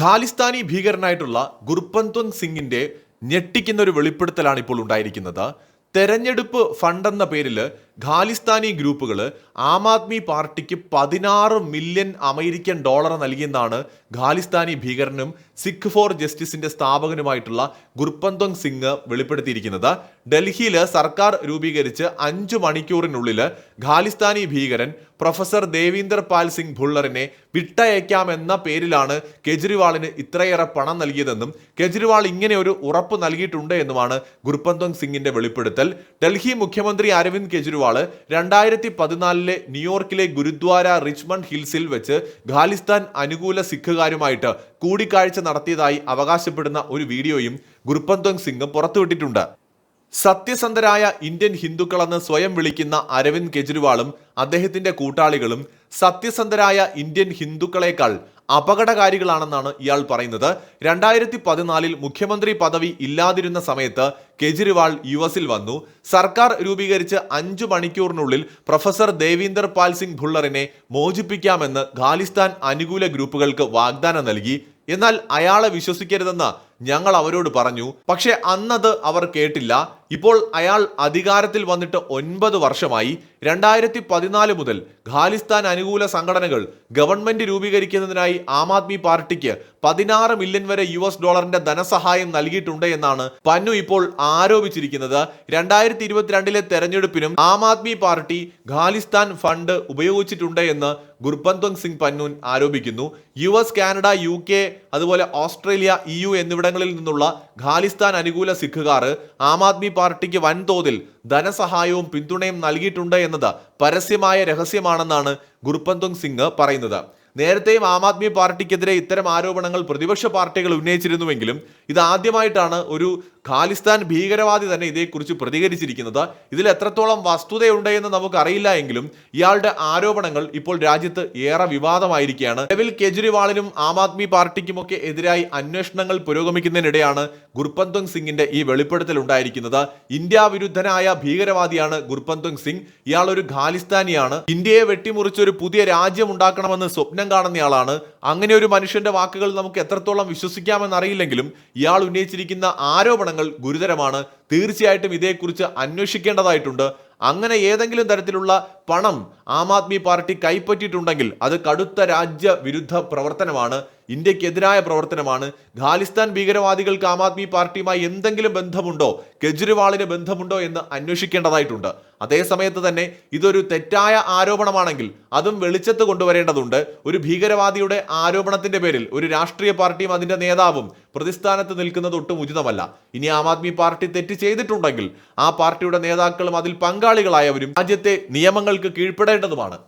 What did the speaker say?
ഖാലിസ്ഥാനി ഭീകരനായിട്ടുള്ള ഗുർപന്ത്വങ് സിംഗിന്റെ ഞെട്ടിക്കുന്ന ഒരു വെളിപ്പെടുത്തലാണ് ഇപ്പോൾ ഉണ്ടായിരിക്കുന്നത്. തെരഞ്ഞെടുപ്പ് ഫണ്ട് എന്ന പേരിൽ ഖാലിസ്ഥാനി ഗ്രൂപ്പുകൾ ആം ആദ്മി പാർട്ടിക്ക് പതിനാറ് മില്യൺ അമേരിക്കൻ ഡോളർ നൽകിയെന്നാണ് ഖാലിസ്ഥാനി ഭീകരനും സിഖ് ഫോർ ജസ്റ്റിസിന്റെ സ്ഥാപകനുമായിട്ടുള്ള ഗുർപന്തോങ് സിംഗ് വെളിപ്പെടുത്തിയിരിക്കുന്നത്. ഡൽഹിയിൽ സർക്കാർ രൂപീകരിച്ച് അഞ്ചു മണിക്കൂറിനുള്ളിൽ ഖാലിസ്ഥാനി ഭീകരൻ പ്രൊഫസർ ദേവീന്ദർ പാൽ സിംഗ് ഭുള്ളറിനെ വിട്ടയക്കാമെന്ന പേരിലാണ് കെജ്രിവാളിന് ഇത്രയേറെ പണം നൽകിയതെന്നും കെജ്രിവാൾ ഇങ്ങനെ ഒരു ഉറപ്പ് നൽകിയിട്ടുണ്ട് എന്നുമാണ് ഗുർപന്തോങ് സിംഗിന്റെ വെളിപ്പെടുത്തൽ. ഡൽഹി മുഖ്യമന്ത്രി അരവിന്ദ് കെജ്രിവാൾ രണ്ടായിരത്തി പതിനാലിലെ ന്യൂയോർക്കിലെ ഗുരുദ്വാര റിച്ച്മണ്ട് ഹിൽസിൽ വെച്ച് ഖാലിസ്ഥാൻ അനുകൂല സിഖുകാരുമായിട്ട് കൂടിക്കാഴ്ച നടത്തിയതായി അവകാശപ്പെടുന്ന ഒരു വീഡിയോയും ഗുർപന്ത് സിംഗും പുറത്തുവിട്ടിട്ടുണ്ട്. സത്യസന്ധരായ ഇന്ത്യൻ ഹിന്ദുക്കളെന്ന് സ്വയം വിളിക്കുന്ന അരവിന്ദ് കെജ്രിവാളും അദ്ദേഹത്തിന്റെ കൂട്ടാളികളും സത്യസന്ധരായ ഇന്ത്യൻ ഹിന്ദുക്കളെക്കാൾ അപകടകാരികളാണെന്നാണ് ഇയാൾ പറയുന്നത്. രണ്ടായിരത്തി പതിനാലിൽ മുഖ്യമന്ത്രി പദവി ഇല്ലാതിരുന്ന സമയത്ത് കെജ്രിവാൾ യു എസിൽ വന്നു. സർക്കാർ രൂപീകരിച്ച് അഞ്ചു മണിക്കൂറിനുള്ളിൽ പ്രൊഫസർ ദേവീന്ദർ പാൽ സിംഗ് ഭുള്ളറിനെ മോചിപ്പിക്കാമെന്ന് ഖാലിസ്ഥാൻ അനുകൂല ഗ്രൂപ്പുകൾക്ക് വാഗ്ദാനം നൽകി. എന്നാൽ അയാളെ വിശ്വസിക്കരുതെന്ന് ഞങ്ങൾ അവരോട് പറഞ്ഞു പക്ഷെ അന്നത് അവർ കേട്ടില്ല. ഇപ്പോൾ അയാൾ അധികാരത്തിൽ വന്നിട്ട് ഒൻപത് വർഷമായി. രണ്ടായിരത്തി പതിനാല് മുതൽ ഖാലിസ്ഥാൻ അനുകൂല സംഘടനകൾ ഗവൺമെന്റ് രൂപീകരിക്കുന്നതിനായി ആം ആദ്മി പാർട്ടിക്ക് പതിനാറ് മില്യൺ വരെ യു എസ് ഡോളറിന്റെ ധനസഹായം നൽകിയിട്ടുണ്ട് എന്നാണ് പന്നു ഇപ്പോൾ ആരോപിച്ചിരിക്കുന്നത്. രണ്ടായിരത്തി ഇരുപത്തിരണ്ടിലെ തെരഞ്ഞെടുപ്പിനും ആം ആദ്മി പാർട്ടി ഖാലിസ്ഥാൻ ഫണ്ട് ഉപയോഗിച്ചിട്ടുണ്ട് എന്ന് ഗുർബന്ത്വങ് സിംഗ് പന്നൂൻ ആരോപിക്കുന്നു. U S Canada U K അതുപോലെ ഓസ്ട്രേലിയ ഇ യു എന്നിവിടങ്ങളിൽ നിന്നുള്ള ഖാലിസ്ഥാൻ അനുകൂല സിഖുകാർ ആം ആദ്മി പാർട്ടിക്ക് വൻതോതിൽ ധനസഹായവും പിന്തുണയും നൽകിയിട്ടുണ്ട് എന്നത് പരസ്യമായ രഹസ്യമാണെന്നാണ് ഗുർബന്ത്വങ് സിംഗ് പറയുന്നത്. നേരത്തെയും ആം ആദ്മി പാർട്ടിക്കെതിരെ ഇത്തരം ആരോപണങ്ങൾ പ്രതിപക്ഷ പാർട്ടികൾ ഉന്നയിച്ചിരുന്നുവെങ്കിലും ഇത് ആദ്യമായിട്ടാണ് ഒരു ഖാലിസ്ഥാൻ ഭീകരവാദി തന്നെ ഇതേക്കുറിച്ച് പ്രതികരിച്ചിരിക്കുന്നത്. ഇതിൽ എത്രത്തോളം വസ്തുതയുണ്ട് എന്ന് നമുക്ക് അറിയില്ല എങ്കിലും ഇയാളുടെ ആരോപണങ്ങൾ ഇപ്പോൾ രാജ്യത്ത് ഏറെ വിവാദമായിരിക്കുകയാണ്. നിലവിൽ കെജ്രിവാളിനും ആം ആദ്മി പാർട്ടിക്കുമൊക്കെ എതിരായി അന്വേഷണങ്ങൾ പുരോഗമിക്കുന്നതിനിടെയാണ് ഗുർപന്ത്വങ് സിംഗിന്റെ ഈ വെളിപ്പെടുത്തൽ ഉണ്ടായിരിക്കുന്നത്. ഇന്ത്യ വിരുദ്ധനായ ഭീകരവാദിയാണ് ഗുർപന്ത്വങ് സിംഗ്. ഇയാൾ ഒരു ഖാലിസ്ഥാനിയാണ്. ഇന്ത്യയെ വെട്ടിമുറിച്ച് ഒരു പുതിയ രാജ്യം ഉണ്ടാക്കണമെന്ന് സ്വപ്നം കാണുന്നയാളാണ് അങ്ങനെ ഒരു മനുഷ്യന്റെ വാക്കുകൾ നമുക്ക് എത്രത്തോളം വിശ്വസിക്കാമെന്നറിയില്ലെങ്കിലും ഇയാൾ ഉന്നയിച്ചിരിക്കുന്ന ആരോപണങ്ങൾ ഗുരുതരമാണ്. തീർച്ചയായിട്ടും ഇതേക്കുറിച്ച് അന്വേഷിക്കേണ്ടതായിട്ടുണ്ട്. അങ്ങനെ ഏതെങ്കിലും തരത്തിലുള്ള പണം ആം ആദ്മി പാർട്ടി കൈപ്പറ്റിയിട്ടുണ്ടെങ്കിൽ അത് കടുത്ത രാജ്യ വിരുദ്ധ പ്രവർത്തനമാണ് ഇന്ത്യക്കെതിരായ പ്രവർത്തനമാണ്. ഖാലിസ്ഥാൻ ഭീകരവാദികൾക്ക് ആം ആദ്മി പാർട്ടിയുമായി എന്തെങ്കിലും ബന്ധമുണ്ടോ? കെജ്രിവാളിന് ബന്ധമുണ്ടോ എന്ന് അന്വേഷിക്കേണ്ടതായിട്ടുണ്ട്. അതേസമയത്ത് തന്നെ ഇതൊരു തെറ്റായ ആരോപണമാണെങ്കിൽ അതും വെളിച്ചത്ത് കൊണ്ടുവരേണ്ടതുണ്ട്. ഒരു ഭീകരവാദിയുടെ ആരോപണത്തിന്റെ പേരിൽ ഒരു രാഷ്ട്രീയ പാർട്ടിയും അതിന്റെ നേതാവും പ്രതിസ്ഥാനത്ത് നിൽക്കുന്നത് ഒട്ടും ഉചിതമല്ല. ഇനി ആം ആദ്മി പാർട്ടി തെറ്റ് ചെയ്തിട്ടുണ്ടെങ്കിൽ ആ പാർട്ടിയുടെ നേതാക്കളും അതിൽ പങ്കാളികളായവരും രാജ്യത്തെ നിയമങ്ങൾക്ക് കീഴ്പ്പെടേണ്ടതുമാണ്.